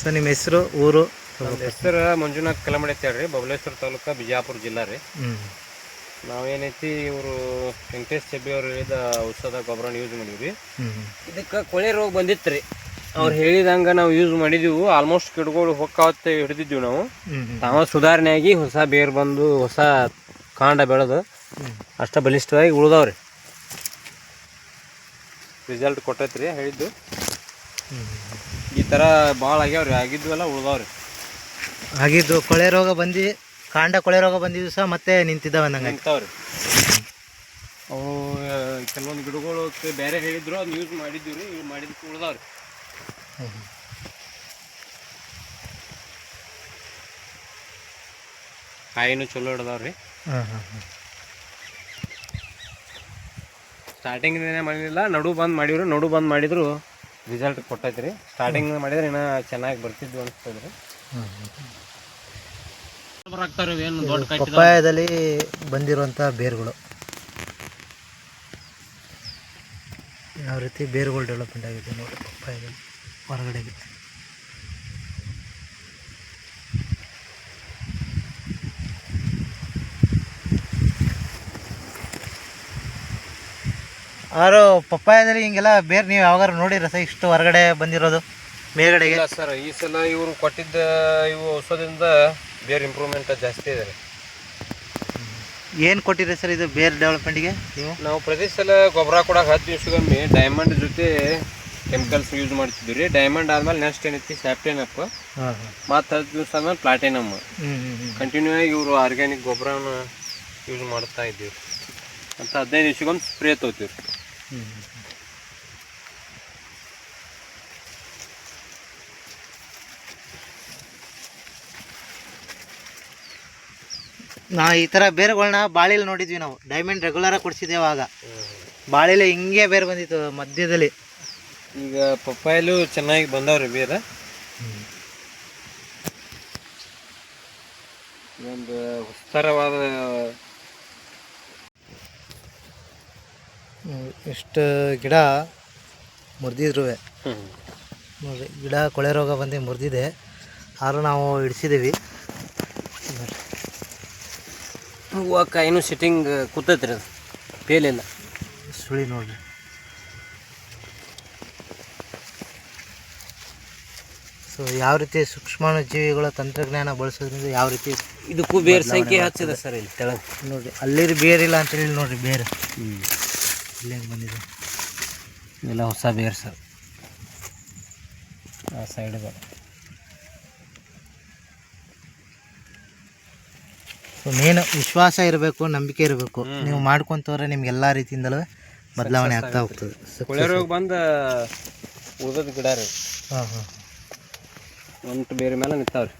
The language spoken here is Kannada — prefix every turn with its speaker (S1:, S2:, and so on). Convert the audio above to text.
S1: ಸೊ ನಿಮ್ಮ ಹೆಸರು ಊರು?
S2: ನಮ್ಮ ಹೆಸರು ಮಂಜುನಾಥ್ ಕಲಮಡಿ ಅಂತ ಹೇಳ್ರಿ. ಬಬಲೇಶ್ವರ ತಾಲೂಕು ಬಿಜಾಪುರ ಜಿಲ್ಲಾ ರೀ. ನಾವೇನೈತಿ ಇವರು ವೆಂಕಟೇಶ್ ಚೆಬ್ಬಿ ಅವ್ರು ಹೇಳಿದ ಔಷಧ ಗೊಬ್ಬರನ ಯೂಸ್ ಮಾಡಿದ್ವಿ. ಇದಕ್ಕೆ ಕೊಳೆ ರೋಗ ಬಂದಿತ್ತು ರೀ ಅವ್ರು ಹೇಳಿದಂಗೆ ನಾವು ಯೂಸ್ ಮಾಡಿದ್ವಿ. ಆಲ್ಮೋಸ್ಟ್ ಗಿಡಗಳು ಹೊಕ್ಕಾವತ್ತೆ ಹಿಡಿದಿದ್ವಿ ನಾವು. ತಾವ ಸುಧಾರಣೆ ಆಗಿ ಹೊಸ ಬೇರು ಬಂದು ಹೊಸ ಕಾಂಡ ಬೆಳೆದು ಅಷ್ಟ ಬಲಿಷ್ಠವಾಗಿ ಉಳ್ದಾವ್ರಿ. ರಿಸಲ್ಟ್ ಕೊಟ್ಟೈತ್ರಿ ಹೇಳಿದ್ದು. ಈ ಥರ ಭಾಳ ಆಗ್ಯಾವ್ರಿ ಆಗಿದ್ವೆಲ್ಲ ಉಳ್ದಾವ್ರಿ.
S1: ಆಗಿದ್ದು ಕೊಳೆ ರೋಗ ಬಂದು ಕಾಂಡ ಕೊಳೆ ರೋಗ ಬಂದಿದ್ದು ಸಹ ಮತ್ತೆ ನಿಂತಿದ್ದಾವೆ ನಂಗೆ.
S2: ನಿಂತಾವ್ರಿ. ಅವು ಕೆಲವೊಂದು ಗಿಡಗಳು ಬೇರೆ ಹೇಳಿದ್ರು ಅದು ಯೂಸ್ ಮಾಡಿದ್ವಿ ರೀ ಯೂಸ್ ಮಾಡಿದಕ್ಕೆ ಉಳ್ದಾವ್ರಿ. ಕಾಯಿನೂ ಚಲೋ ಹಿಡ್ದಾವ್ರಿ
S1: ಹಾಂ ಹಾಂ ಹಾಂ
S2: ಸ್ಟಾರ್ಟಿಂಗ್ ಮಾಡಿಲ್ಲ ನಡು ಬಂದ್ ಮಾಡಿದ್ರು ನಡು ಬಂದ್ ಮಾಡಿದ್ರು. ರಿಸಲ್ಟ್ ಕೊಟ್ಟೈತ್ರಿ. ಸ್ಟಾರ್ಟಿಂಗ್ ಮಾಡಿದ್ರೆ ಇನ್ನ ಚೆನ್ನಾಗಿ ಬರ್ತಿದ್ವು ಅನ್ಸ್ತದ್ರಿ. ಏನು ದೊಡ್ಡ
S1: ಪಪ್ಪಾಯದಲ್ಲಿ ಬಂದಿರುವಂಥ ಬೇರುಗಳು. ಯಾವ ರೀತಿ ಬೇರುಗಳು ಡೆವಲಪ್ಮೆಂಟ್ ಆಗಿದೆ ನೋಡಿ ಪಪ್ಪಾಯದಲ್ಲಿ ಹೊರಗಡೆಗೆ. ಆರು ಪಪ್ಪಾಯದಲ್ಲಿ ಹಿಂಗೆಲ್ಲ ಬೇರೆ ನೀವು ಯಾವಾಗಾರು ನೋಡಿರ ಸರ್ ಇಷ್ಟು ಹೊರಗಡೆ ಬಂದಿರೋದು? ಮೇಲ್ಗಡೆಗೆ?
S2: ಇಲ್ಲ ಸರ್ ಈ ಸಲ ಇವರು ಕೊಟ್ಟಿದ್ದ ಇವು ಔಷಧದಿಂದ ಬೇರೆ ಇಂಪ್ರೂವ್ಮೆಂಟ್ ಜಾಸ್ತಿ ಇದೆ ರೀ.
S1: ಏನು ಕೊಟ್ಟಿರಿ ಸರ್ ಇದು ಬೇರೆ ಡೆವಲಪ್ಮೆಂಟ್ಗೆ ನೀವು?
S2: ನಾವು ಪ್ರತಿ ಸಲ ಗೊಬ್ಬರ ಕೊಡಕ್ಕೆ ಹತ್ತು ದಿವ್ಸಗೊಮ್ಮೆ ಡೈಮಂಡ್ ಜೊತೆ ಕೆಮಿಕಲ್ಸ್ ಯೂಸ್ ಮಾಡ್ತಿದ್ವಿ ರೀ. ಡೈಮಂಡ್ ಆದ್ಮೇಲೆ ನೆಕ್ಸ್ಟ್ ಏನೈತಿ ಸ್ಯಾಪ್ಟೇನ್ ಅಪ್ ಮತ್ತು ಹತ್ತು ದಿವಸ ಆದ್ಮೇಲೆ ಪ್ಲಾಟಿನಮ್ ಕಂಟಿನ್ಯೂ ಆಗಿ ಇವರು ಆರ್ಗ್ಯಾನಿಕ್ ಗೊಬ್ಬರನ ಯೂಸ್ ಮಾಡ್ತಾ ಇದ್ದೀವಿ. ಮತ್ತು ಹದಿನೈದು ನಿಮಿಷಕ್ಕೊಂದು ಸ್ಪ್ರೇ ತೊಗೋತೀವಿ
S1: ಹ್ಞೂ ನಾ ಈ ಥರ ಬೇರುಗಳನ್ನ ಬಾಳೆಲಿ ನೋಡಿದ್ವಿ ನಾವು. ಡೈಮಂಡ್ ರೆಗ್ಯುಲರಾಗಿ ಕೊಡಿಸಿದ್ದೇವೆ ಆಗ. ಬಾಳೆಲೆ ಹಿಂಗೆ ಬೇರೆ ಬಂದಿತ್ತು ಮಧ್ಯದಲ್ಲಿ.
S2: ಈಗ ಪಪ್ಪಾಯಲು ಚೆನ್ನಾಗಿ ಬಂದವ್ರಿ ಬೇರೆ. ಒಂದು ವಿಸ್ತಾರವಾದ
S1: ಇಷ್ಟು ಗಿಡ ಮುರಿದಿದ್ರು ನೋಡಿ ಗಿಡ ಕೊಳೆ ರೋಗ ಬಂದು ಮುರಿದಿದೆ. ಆದ್ರೂ ನಾವು ಇಡಿಸಿದ್ದೀವಿ
S2: ಹೂವು ಕಾಯಿನೂ ಸಿಟ್ಟಿಂಗ್ ಕೂತೈತ್ರಿ ಅದು. ಪೇಲಿಲ್ಲ.
S1: ಸುಳಿ ನೋಡಿ ಸೊ ಯಾವ ರೀತಿ ಸೂಕ್ಷ್ಮಾಣು ಜೀವಿಗಳ ತಂತ್ರಜ್ಞಾನ ಬಳಸೋದ್ರಿಂದ ಯಾವ ರೀತಿ
S2: ಇದಕ್ಕೂ ಬೇರೆ ಸಂಖ್ಯೆ ಹಚ್ಚಿದೆ ಸರ್ ಇಲ್ಲಿ ತೆಳಗೆ.
S1: ನೋಡಿರಿ ಅಲ್ಲಿ ಬೇರಿಲ್ಲ ಅಂತೇಳಿ ನೋಡಿರಿ ಬೇರೆ. ಬೇರೆ ಇಲ್ಲಿ ಬಂದಿದೆ.
S2: ಇದೆಲ್ಲ ಹೊಸ ಬೇರ್ ಸರ್ ಆ ಸೈಡ್ಗಳು
S1: ಸೊ ಮೇನ್ ವಿಶ್ವಾಸ ಇರಬೇಕು ನಂಬಿಕೆ ಇರಬೇಕು. ನೀವು ಮಾಡ್ಕೊಂತವ್ರೆ ನಿಮ್ಗೆ ಎಲ್ಲ ರೀತಿಯಿಂದಲೂ ಬದಲಾವಣೆ ಆಗ್ತಾ ಹೋಗ್ತದೆ.
S2: ಕೊಳೆ ಬಂದು ಬಂದ ಉಳ್ದದ ಗಿಡ ರೀ.
S1: ಹಾಂ ಹಾಂ.
S2: ಒಂಟು ಬೇರೆ ಮೇಲೆ ನಿಂತಾವ್ರಿ.